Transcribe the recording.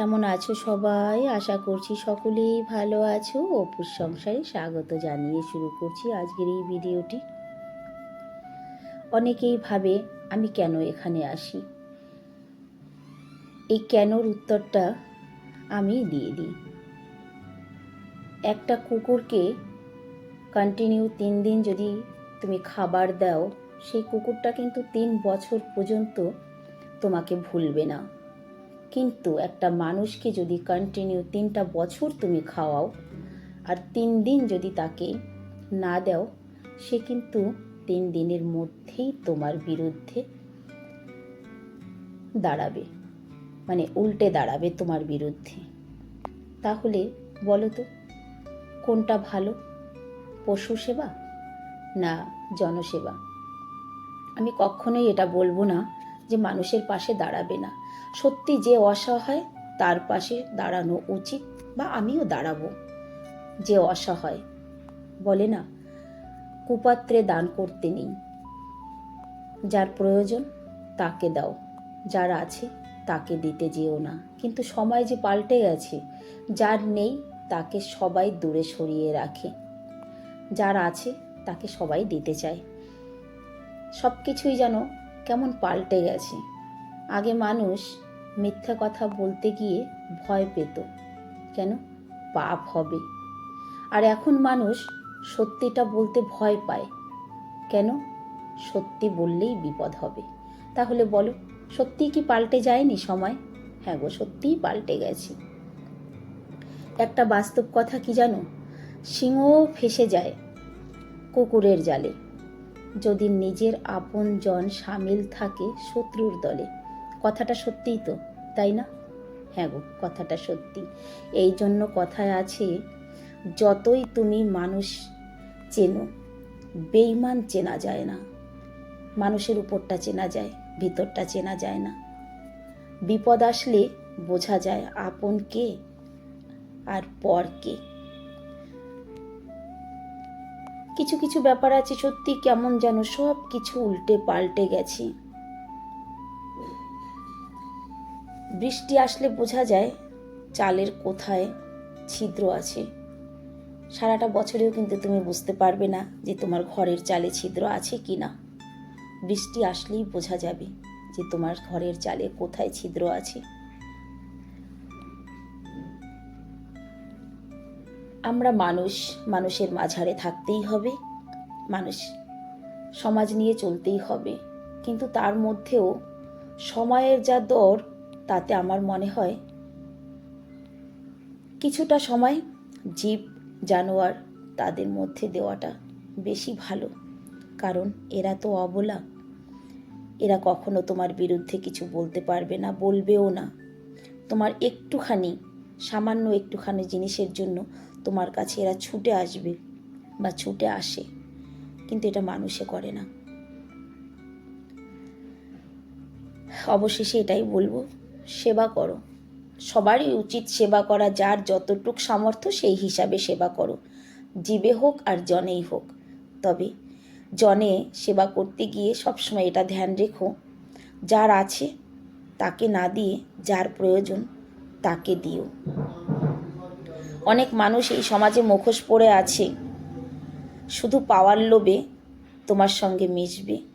কেমন আছো সবাই? আশা করছি সকলেই ভালো আছো। অপুর সংসারে স্বাগত জানিয়ে শুরু করছি আজকের এই ভিডিওটি। অনেকেই ভাবে, আমি কেন এখানে আসি? এই কেনর উত্তরটা আমি দিয়ে দিই। একটা কুকুরকে কন্টিনিউ তিন দিন যদি তুমি খাবার দাও, সেই কুকুরটা কিন্তু তিন বছর পর্যন্ত তোমাকে ভুলবে না। কিন্তু একটা মানুষকে যদি কন্টিনিউ তিনটা বছর তুমি খাওয়াও আর তিন দিন যদি তাকে না দাও, সে কিন্তু তিন দিনের মধ্যেই তোমার বিরুদ্ধে দাঁড়াবে। মানে উল্টে দাঁড়াবে তোমার বিরুদ্ধে। তাহলে বলো তো, কোনটা ভালো? পশু সেবা না জনসেবা? আমি কখনোই এটা বলব না যে মানুষের পাশে দাঁড়াবে না। সত্যি যে অসহায়, তার পাশে দাঁড়ানো উচিত বা আমিও দাঁড়াবো। যে অসহায়, বলে না, কুপাত্রে দান করতে নেই। যার প্রয়োজন, তাকে দাও। যার আছে, তাকে দিতে যেও না। কিন্তু সময় যে পাল্টে গেছে, যার নেই, তাকে সবাই দূরে সরিয়ে রাখে। যার আছে, তাকে সবাই দিতে চায়। সব কিছুই যেন কেমন পাল্টে গেছে। আগে মানুষ মিথ্যা কথা বলতে গিয়ে ভয় পেত। কেন? পাপ হবে। আর এখন মানুষ সত্যিটা বলতে ভয় পায়। কেন? সত্যি বললেই বিপদ হবে। তাহলে বলো সত্যি কি পাল্টে যায়নি সময়? হ্যাঁ গো, সত্যিই পাল্টে গেছে। একটা বাস্তব কথা কি জানো? সিংহ ফেসে যায় কুকুরের জালে। যদি নিজের আপন জন সামিল থাকে শত্রুর দলে কথাটা সত্যিই তো, তাই না? হ্যাঁ গো, কথাটা সত্যি। এই জন্য কথায় আছে, যতই তুমি মানুষ চেনো বেইমান চেনা যায় না। মানুষের উপরটা চেনা যায়, ভিতরটা চেনা যায় না। বিপদ আসলে বোঝা যায় আপন কে আর পর কে। কিছু কিছু ব্যাপার আছে সত্যি কেমন যেন সব কিছু উল্টে পাল্টে গেছে। বৃষ্টি আসলে বোঝা যায় চালের কোথায় ছিদ্র আছে। সারাটা বছরেও কিন্তু তুমি বুঝতে পারবে না যে তোমার ঘরের চালে ছিদ্র আছে কি না বৃষ্টি আসলেই বোঝা যাবে যে তোমার ঘরের চালে কোথায় ছিদ্র আছে। আমরা মানুষ, মানুষের মাঝারে থাকতেই হবে। মানুষ সমাজ নিয়ে চলতেই হবে। কিন্তু তার মধ্যেও সময়ের যা দর তাতে আমার মনে হয় কিছুটা সময় জীব, জানোয়ার তাদের মধ্যে দেওয়াটা বেশি ভালো। কারণ এরা তো অবলা। এরা কখনো তোমার বিরুদ্ধে কিছু বলতে পারবে না, বলবেও না। তোমার একটুখানি, সামান্য একটুখানি জিনিসের জন্য তোমার কাছে এরা ছুটে আসবে বা ছুটে আসে। কিন্তু এটা মানুষে করে না। অবশেষে এটাই বলব। সেবা করো। সবারই উচিত সেবা করা, যার যতটুক সামর্থ্য সেই হিসাবে সেবা করো। জীবে হোক আর জনেই হোক। তবে জনে সেবা করতে গিয়ে সবসময় এটা ধ্যান রেখো, যার আছে তাকে না দিয়ে, যার প্রয়োজন তাকে দিও। অনেক মানুষ এই সমাজে মুখোশ পড়ে আছে। শুধু পাওয়ার লোভে তোমার সঙ্গে মিশবে।